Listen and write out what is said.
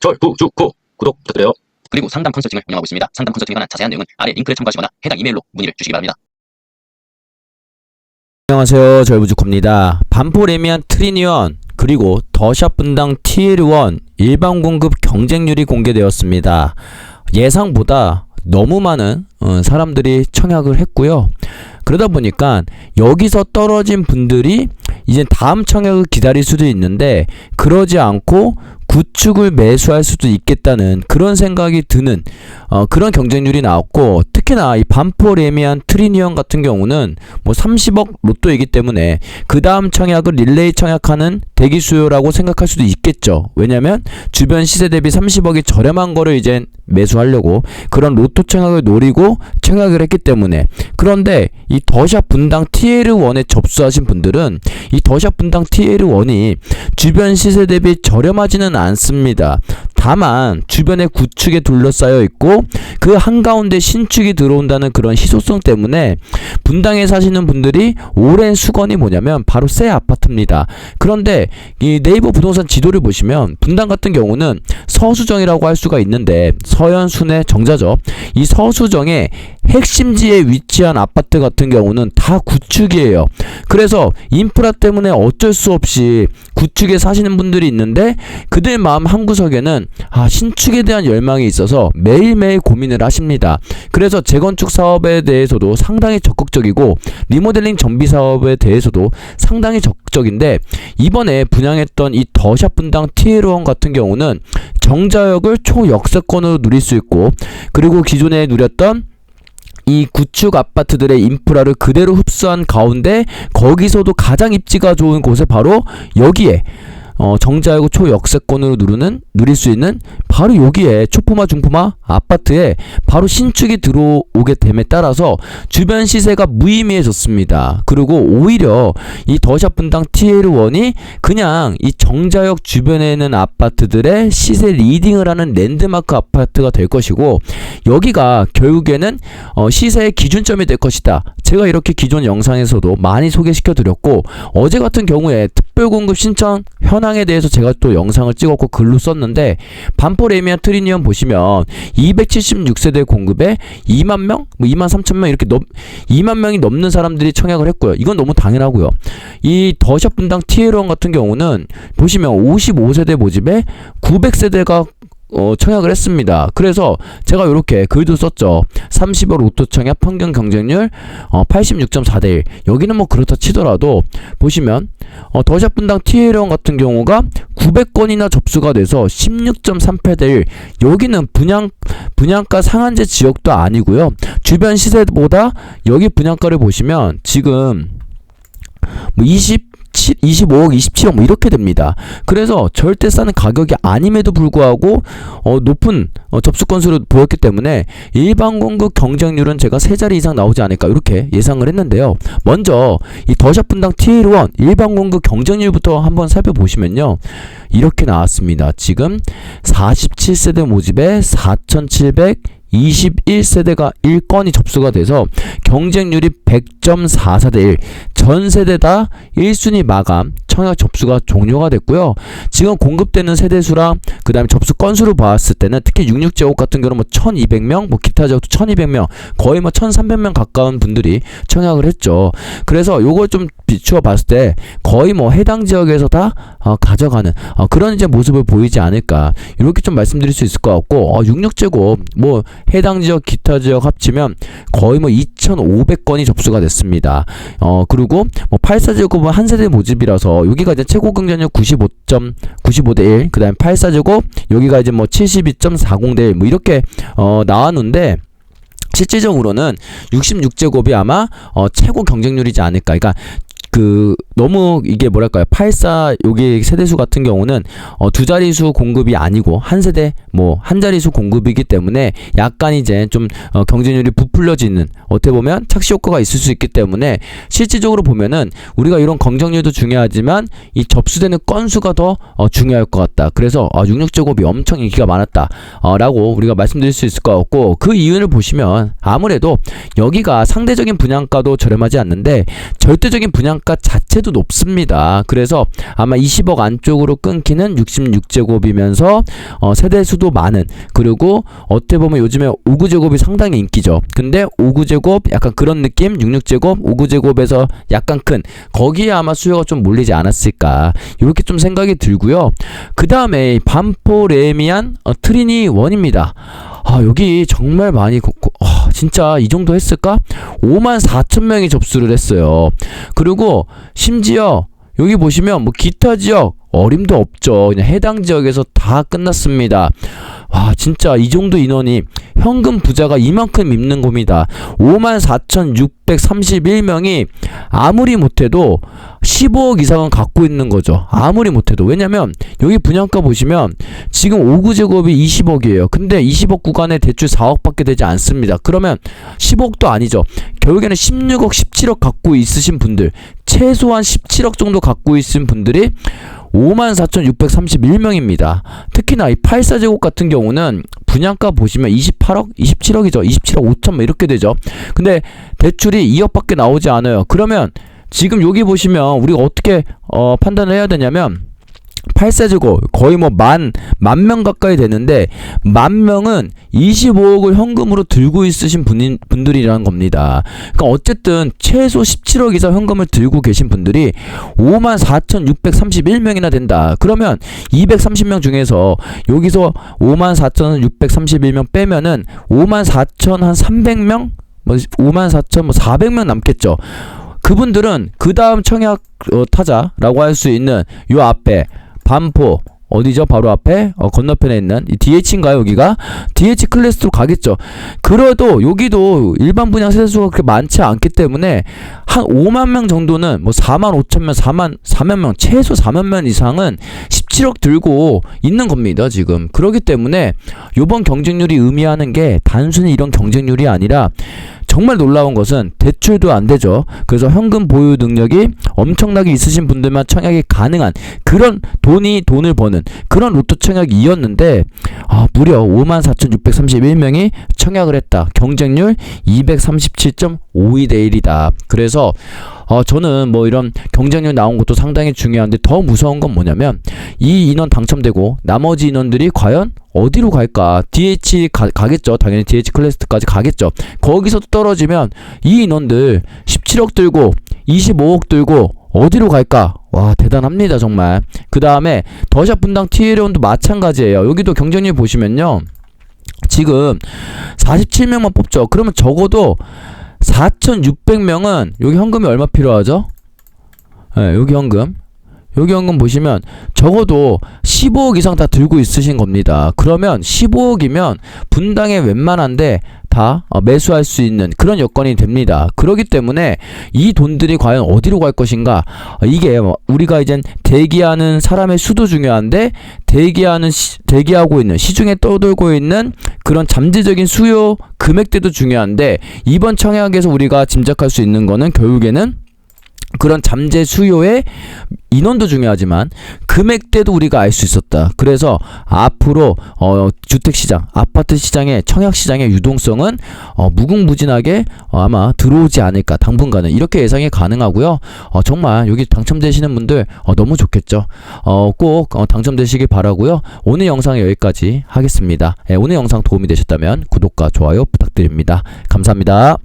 절부주고 구독 부탁드려요. 그리고 상담 컨설팅을 운영하고 있습니다. 상담 컨설팅에 관한 자세한 내용은 아래 링크를 참고하시거나 해당 이메일로 문의를 주시기 바랍니다. 안녕하세요. 절부주코입니다. 반포레미안 트리니언 그리고 더샵 분당 TL1 일반 공급 경쟁률이 공개되었습니다. 예상보다 너무 많은 어, 사람들이 청약을 했고요. 그러다 보니까 여기서 떨어진 분들이 이제 다음 청약을 기다릴 수도 있는데 그러지 않고 구축을 매수할 수도 있겠다는 그런 생각이 드는 어, 그런 경쟁률이 나왔고 특히나 이 반포 레미안 트리니언 같은 경우는 뭐 30억 로또이기 때문에 그 다음 청약을 릴레이 청약하는 대기 수요라고 생각할 수도 있겠죠. 왜냐면 주변 시세 대비 30억이 저렴한 거를 이제 매수하려고 그런 로또 청약을 노리고 청약을 했기 때문에 그런데 이 더샵 분당 TL1에 접수하신 분들은 이 더샵 분당 TL1이 주변 시세 대비 저렴하지는 않습니다. 다만 주변에 구축에 둘러싸여 있고 그 한가운데 신축이 들어온다는 그런 희소성 때문에 분당에 사시는 분들이 오랜 수건이 뭐냐면 바로 새 아파트입니다. 그런데 이 네이버 부동산 지도를 보시면 분당 같은 경우는 서수정이라고 할 수가 있는데 서현 순회 정자죠. 이 서수정의 핵심지에 위치한 아파트 같은 경우는 다 구축이에요. 그래서 인프라 때문에 어쩔 수 없이 구축에 사시는 분들이 있는데 그들 마음 한구석에는 아 신축에 대한 열망이 있어서 매일매일 고민을 하십니다. 그래서 재건축 사업에 대해서도 상당히 적극적이고 리모델링 정비 사업에 대해서도 상당히 적극적인데 이번에 분양했던 이 더샵 분당 티에로원 같은 경우는 정자역을 초역세권으로 누릴 수 있고 그리고 기존에 누렸던 이 구축 아파트들의 인프라를 그대로 흡수한 가운데 거기서도 가장 입지가 좋은 곳에 바로 여기에 어, 정자하고 초역세권으로 누르는 누릴 수 있는 바로 여기에 초포마 중포마 아파트에 바로 신축이 들어오게 됨에 따라서 주변 시세가 무의미해졌습니다. 그리고 오히려 이 더샵 분당 TL1이 그냥 이 정자역 주변에 있는 아파트들의 시세 리딩을 하는 랜드마크 아파트가 될 것이고 여기가 결국에는 어, 시세의 기준점이 될 것이다. 제가 이렇게 기존 영상에서도 많이 소개시켜 드렸고 어제 같은 경우에 특별공급 신청 현황에 대해서 제가 또 영상을 찍었고 글로 썼는데 반포 레미안 트리니언 보시면 276세대 공급에 2만 명, 뭐 2만 3천 명 이렇게 넘 2만 명이 넘는 사람들이 청약을 했고요. 이건 너무 당연하고요. 이 더샵 분당 티에론 같은 경우는 보시면 55세대 모집에 900세대가 어, 청약을 했습니다. 그래서 제가 이렇게 글도 썼죠. 30억 로또 청약 평균 경쟁률 어, 86.4대 1. 여기는 뭐 그렇다 치더라도 보시면 어, 더샵 분당 티에런 같은 경우가 900건이나 접수가 돼서 16.38대 1. 여기는 분양 분양가 상한제 지역도 아니고요. 주변 시세보다 여기 분양가를 보시면 지금 뭐 20, 25억, 27억 뭐 이렇게 됩니다. 그래서 절대 싸는 가격이 아님에도 불구하고 어, 높은 어, 접수 건수를 보였기 때문에 일반 공급 경쟁률은 제가 세 자리 이상 나오지 않을까 이렇게 예상을 했는데요. 먼저 이 더샵 분당 TL1 일반 공급 경쟁률부터 한번 살펴보시면요. 이렇게 나왔습니다. 지금 47세대 모집에 4,700 21세대가 1건이 접수가 돼서 경쟁률이 100.44대 1. 전 세대 다 1순위 마감 청약 접수가 종료가 됐고요. 지금 공급되는 세대 수랑 그다음에 접수 건수로 봤을 때는 특히 66제곱 같은 경우는 뭐 1200명, 뭐 기타 지역도 1200명, 거의 뭐 1300명 가까운 분들이 청약을 했죠. 그래서 요걸 좀 비추어 봤을 때 거의 뭐 해당 지역에서 다 어, 가져가는 어, 그런 이제 모습을 보이지 않을까. 이렇게 좀 말씀드릴 수 있을 것 같고 어, 66제곱 뭐 해당 지역 기타 지역 합치면 거의 뭐 2,500건이 접수가 됐 습니다. 어 그리고 뭐 84제곱은 한 세대 모집이라서 여기가 이제 최고 경쟁률 95.95대 1, 그다음에 84제곱 여기가 이제 뭐 72.40대 1, 뭐 이렇게 어 나왔는데. 실질적으로는 66제곱이 아마 어, 최고 경쟁률이지 않을까. 그러니까 그 너무 이게 뭐랄까요 84 여기 세대수 같은 경우는 어, 두 자리수 공급이 아니고 한 세대 뭐 한 자리수 공급이기 때문에 약간 이제 좀 어, 경쟁률이 부풀려지는 어떻게 보면 착시 효과가 있을 수 있기 때문에 실질적으로 보면은 우리가 이런 경쟁률도 중요하지만 이 접수되는 건수가 더 어, 중요할 것 같다. 그래서 어, 66 제곱이 엄청 인기가 많았다. 어, 라고 우리가 말씀드릴 수 있을 것 같고 그 이유를 보시면 아무래도 여기가 상대적인 분양가도 저렴하지 않는데 절대적인 분양 분양가 자체도 높습니다. 그래서 아마 20억 안쪽으로 끊기는 66제곱이면서 어, 세대 수도 많은 그리고 어떻게 보면 요즘에 5구제곱이 상당히 인기죠. 근데 5구제곱 약간 그런 느낌 66제곱 5구제곱에서 약간 큰 거기에 아마 수요가 좀 몰리지 않았을까 이렇게 좀 생각이 들고요. 그 다음에 반포 레미안 어, 트리니 원입니다. 아 여기 정말 많이 진짜 이 정도 했을까? 5만 4천 명이 접수를 했어요. 그리고 심지어 여기 보시면 뭐 기타 지역 어림도 없죠. 그냥 해당 지역에서 다 끝났습니다. 와 진짜 이 정도 인원이 현금 부자가 이만큼 입는 겁니다. 54,631명이 아무리 못해도 15억 이상은 갖고 있는 거죠. 아무리 못해도. 왜냐면 여기 분양가 보시면 지금 5구 제곱이 20억이에요. 근데 20억 구간에 대출 4억밖에 되지 않습니다. 그러면 15억도 아니죠. 결국에는 16억, 17억 갖고 있으신 분들, 최소한 17억 정도 갖고 있으신 분들이 54,631명입니다. 특히나 이 84제곱 같은 경우는 분양가 보시면 28억, 27억이죠. 27억 5천 뭐 이렇게 되죠. 근데 대출이 2억밖에 나오지 않아요. 그러면 지금 여기 보시면 우리가 어떻게 어, 판단을 해야 되냐면 8세제곱 거의 뭐 만 만 명 가까이 되는데 만 명은 25억을 현금으로 들고 있으신 분인, 분들이라는 겁니다. 그러니까 어쨌든 최소 17억 이상 현금을 들고 계신 분들이 5만 4,631명이나 된다. 그러면 230명 중에서 여기서 5만 4,631명 빼면은 5만 4천 한 300명 뭐 5만 4천 뭐 400명 남겠죠. 그분들은 그 다음 청약 어, 타자라고 할 수 있는 요 앞에 반포 어디죠? 바로 앞에 어, 건너편에 있는 이 DH인가요 여기가? DH 클래스로 가겠죠. 그래도 여기도 일반 분양 세대수가 그렇게 많지 않기 때문에 한 5만 명 정도는 뭐 4만 5천 명, 4만 4만 명 최소 4만 명 이상은 17억 들고 있는 겁니다 지금. 그렇기 때문에 요번 경쟁률이 의미하는 게 단순히 이런 경쟁률이 아니라 정말 놀라운 것은 대출도 안 되죠. 그래서 현금 보유 능력이 엄청나게 있으신 분들만 청약이 가능한 그런 돈이 돈을 버는 그런 로또 청약이었는데 아, 무려 54,631명이 청약을 했다. 경쟁률 237.52 대 1이다. 그래서 어, 저는 뭐 이런 경쟁률 나온 것도 상당히 중요한데 더 무서운 건 뭐냐면 이 인원 당첨되고 나머지 인원들이 과연 어디로 갈까? DH 가, 가겠죠. 당연히 DH 클래스까지 가겠죠. 거기서 떨어지면 이 인원들 17억 들고 25억 들고 어디로 갈까? 와 대단합니다 정말. 그 다음에 더샵 분당 TL온도 마찬가지예요. 여기도 경쟁률 보시면요. 지금 47명만 뽑죠. 그러면 적어도 4,600명은 여기 현금이 얼마 필요하죠? 예, 여기 현금. 여기 현금 보시면 적어도 15억 이상 다 들고 있으신 겁니다. 그러면 15억이면 분당에 웬만한데 다 어, 매수할 수 있는 그런 여건이 됩니다. 그렇기 때문에 이 돈들이 과연 어디로 갈 것인가? 어, 이게 뭐 우리가 이젠 대기하는 사람의 수도 중요한데 대기하는 시, 대기하고 있는 시중에 떠돌고 있는 그런 잠재적인 수요 금액대도 중요한데 이번 청약에서 우리가 짐작할 수 있는 거는 결국에는 그런 잠재 수요의 인원도 중요하지만 금액대도 우리가 알 수 있었다. 그래서 앞으로 어, 주택 시장, 아파트 시장의 청약 시장의 유동성은 어, 무궁무진하게 어, 아마 들어오지 않을까 당분간은 이렇게 예상이 가능하고요. 어, 정말 여기 당첨되시는 분들 어, 너무 좋겠죠. 어, 꼭 어, 당첨되시길 바라고요. 오늘 영상 여기까지 하겠습니다. 예, 오늘 영상 도움이 되셨다면 구독과 좋아요 부탁드립니다. 감사합니다.